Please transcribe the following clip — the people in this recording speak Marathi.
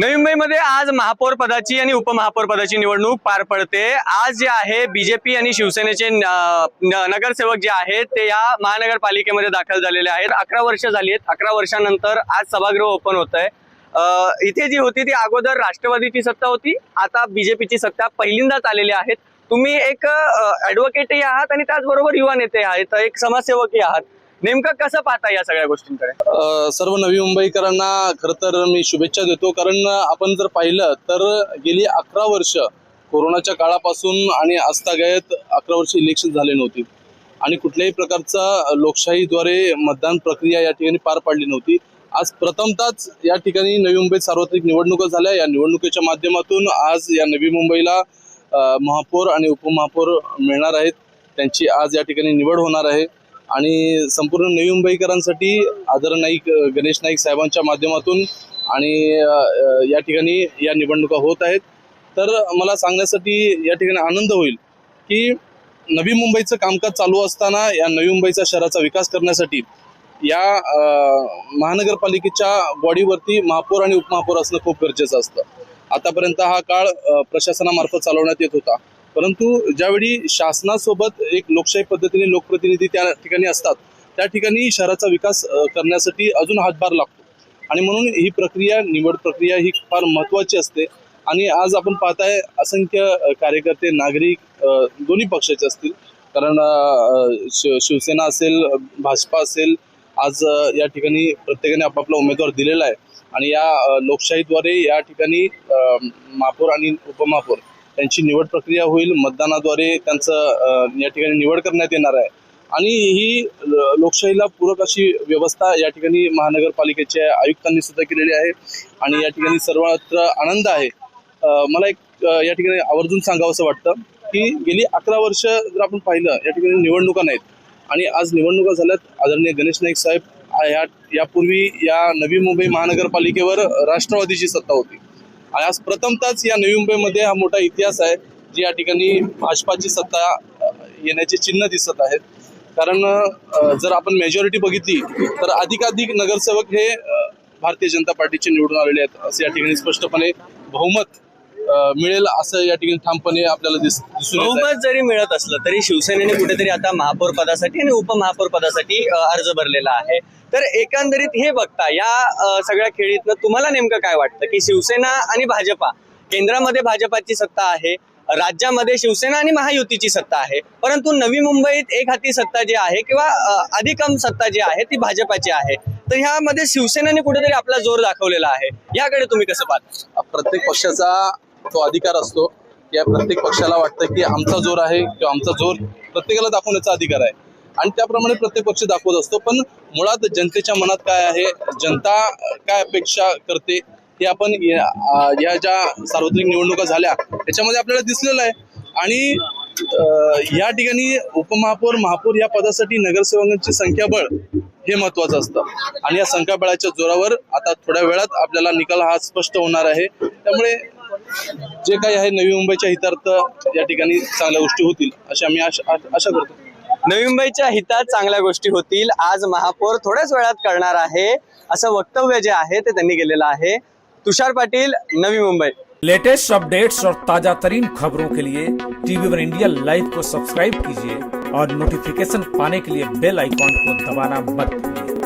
नवी मुंबईमध्ये आज महापौर पदाची आणि उपमहापौर पदाची निवडणूक पार पडते. आज जे आहे बीजेपी आणि शिवसेनेचे न- नगरसेवक जे आहेत ते या महानगरपालिकेमध्ये दाखल झालेले आहेत. अकरा वर्ष झाली आहेत. अकरा वर्षानंतर आज सभागृह ओपन होत आहे इथे जी होती ती अगोदर राष्ट्रवादीची सत्ता होती. आता बीजेपीची सत्ता पहिल्यांदाच आलेली आहेत. तुम्ही एक ऍडव्होकेटही आहात आणि त्याचबरोबर युवा नेते आहेत. एक समाजसेवकही आहात. नेमकं कसं पाहता या सगळ्या गोष्टींकडे? सर्व नवी मुंबईकरांना खरं तर मी शुभेच्छा देतो. कारण आपण जर पाहिलं तर गेली अकरा वर्ष कोरोनाच्या काळापासून आणि आस्थागायत अकरा वर्ष इलेक्शन झाले नव्हती. आणि कुठल्याही प्रकारचा लोकशाहीद्वारे मतदान प्रक्रिया या ठिकाणी पार पाडली नव्हती. आज प्रथमतच या ठिकाणी नवी मुंबईत सार्वत्रिक निवडणुका झाल्या. या निवडणुकीच्या माध्यमातून आज या नवी मुंबईला महापौर आणि उपमहापौर मिळणार आहेत. त्यांची आज या ठिकाणी निवड होणार आहे. आणि संपूर्ण नवी मुंबईकरांसाठी आदर नाईक गणेश नाईक साहेबांच्या माध्यमातून आणि या ठिकाणी या निवडणुका होत आहेत. तर मला सांगण्यासाठी या ठिकाणी आनंद होईल की नवी मुंबईचं कामकाज चालू असताना या नवी मुंबईचा शहराचा विकास करण्यासाठी या महानगरपालिकेच्या बॉडीवरती महापौर आणि उपमहापौर असणं खूप गरजेचं असतं. आतापर्यंत हा काळ प्रशासनामार्फत चालवण्यात येत होता. परंतु ज्यावेळी शासनासोबत एक लोकशाही पद्धतीने लोकप्रतिनिधी त्या ठिकाणी असतात त्या ठिकाणी शहराचा विकास करण्यासाठी अजून हातभार लागतो. आणि म्हणून ही प्रक्रिया निवड प्रक्रिया ही फार महत्त्वाची असते. आणि आज आपण पाहताय असंख्य कार्यकर्ते नागरिक दोन्ही पक्षाचे असतील. कारण शिव शिवसेना असेल भाजपा असेल आज या ठिकाणी प्रत्येकाने आपापला उमेदवार दिलेला आहे. आणि या लोकशाहीद्वारे या ठिकाणी महापौर आणि उपमहापौर त्यांची निवड प्रक्रिया होईल मतदानाद्वारे त्यांचं या ठिकाणी निवड करण्यात येणार आहे. आणि ही ल- लोकशाहीला पूरक अशी व्यवस्था या ठिकाणी महानगरपालिकेच्या आयुक्तांनी सुद्धा केलेली आहे. आणि या ठिकाणी सर्वत्र आनंद आहे. मला एक या ठिकाणी आवर्जून सांगावंसं वाटतं की गेली अकरा वर्ष जर आपण पाहिलं या ठिकाणी निवडणुका नाहीत. आणि आज निवडणुका झाल्यात आदरणीय गणेश नाईक साहेब ह्या या यापूर्वी या नवी मुंबई महानगरपालिकेवर राष्ट्रवादीची सत्ता होती. आणि आज प्रथमतच या नवी मुंबईमध्ये हा मोठा इतिहास आहे जी या ठिकाणी भाजपाची सत्ता येण्याचे चिन्ह दिसत आहेत. कारण जर आपण मेजॉरिटी बघितली तर अधिकाधिक नगरसेवक हे भारतीय जनता पार्टीचे निवडून आलेले आहेत असं या ठिकाणी स्पष्टपणे बहुमत मिळेल असं या ठिकाणी ठामपणे आपल्याला दिस दिसून येत आहे. बहुमत जरी मिळत असलं तरी शिवसेनेने कुठेतरी आता महापौर पदासाठी आणि उपमहापौर पदासाठी अ, अर्ज भरलेला आहे. तर एकंदरीत हे बघता या अ, सगळ्या खेळीतनं तुम्हाला नेमकं काय वाटतं की शिवसेना आणि भाजपा केंद्रामध्ये भाजपाची सत्ता आहे राज्यामध्ये शिवसेना आणि महायुतीची सत्ता आहे परंतु नवी मुंबईत एक हाती सत्ता जी आहे किंवा अ, अधिकम सत्ता जी आहे ती भाजपाची आहे. तर ह्यामध्ये शिवसेनेने कुठेतरी आपला जोर दाखवलेला आहे. याकडे तुम्ही कसं पाहता? प्रत्येक पक्षाचा तो अधिकार असतो. या प्रत्येक पक्षाला वाटतं की आमचा जोर आहे किंवा आमचा जोर प्रत्येकाला दाखवण्याचा अधिकार आहे. आणि त्याप्रमाणे प्रत्येक पक्ष दाखवत असतो. पण मुळात जनतेच्या मनात काय आहे? जनता काय अपेक्षा करते? हे आपण या या ज्या सार्वत्रिक निवडणुका झाल्या त्याच्यामध्ये आपल्याला दिसलेलं आहे. आणि या ठिकाणी उपमहापौर महापौर या पदासाठी नगरसेवकांची संख्याबळ हे महत्वाचं असतं. आणि या संख्याबळाच्या जोरावर आता थोड्या वेळात आपल्याला निकाल हा स्पष्ट होणार आहे. त्यामुळे जे काही आहे नवी मुंबईच्या हितार्थ या ठिकाणी चांगल्या गोष्टी होतील अशी आम्ही आशा आशा करतो. नवी मुंबईच्या हितात चांगल्या गोष्टी होतील आज महापौर थोड्याच वेळात करणार आहे असं वक्तव्य जे आहे ते त्यांनी केलेलं आहे. तुषार पाटील नवी मुंबई. लेटेस्ट अपडेट्स और ताजा तरीन खबरों के लिए टीवी वन इंडिया लाइव को सब्सक्राइब कीजिए और नोटिफिकेशन पाने के लिए बेल आइकॉन को दबाना मत भूलिए।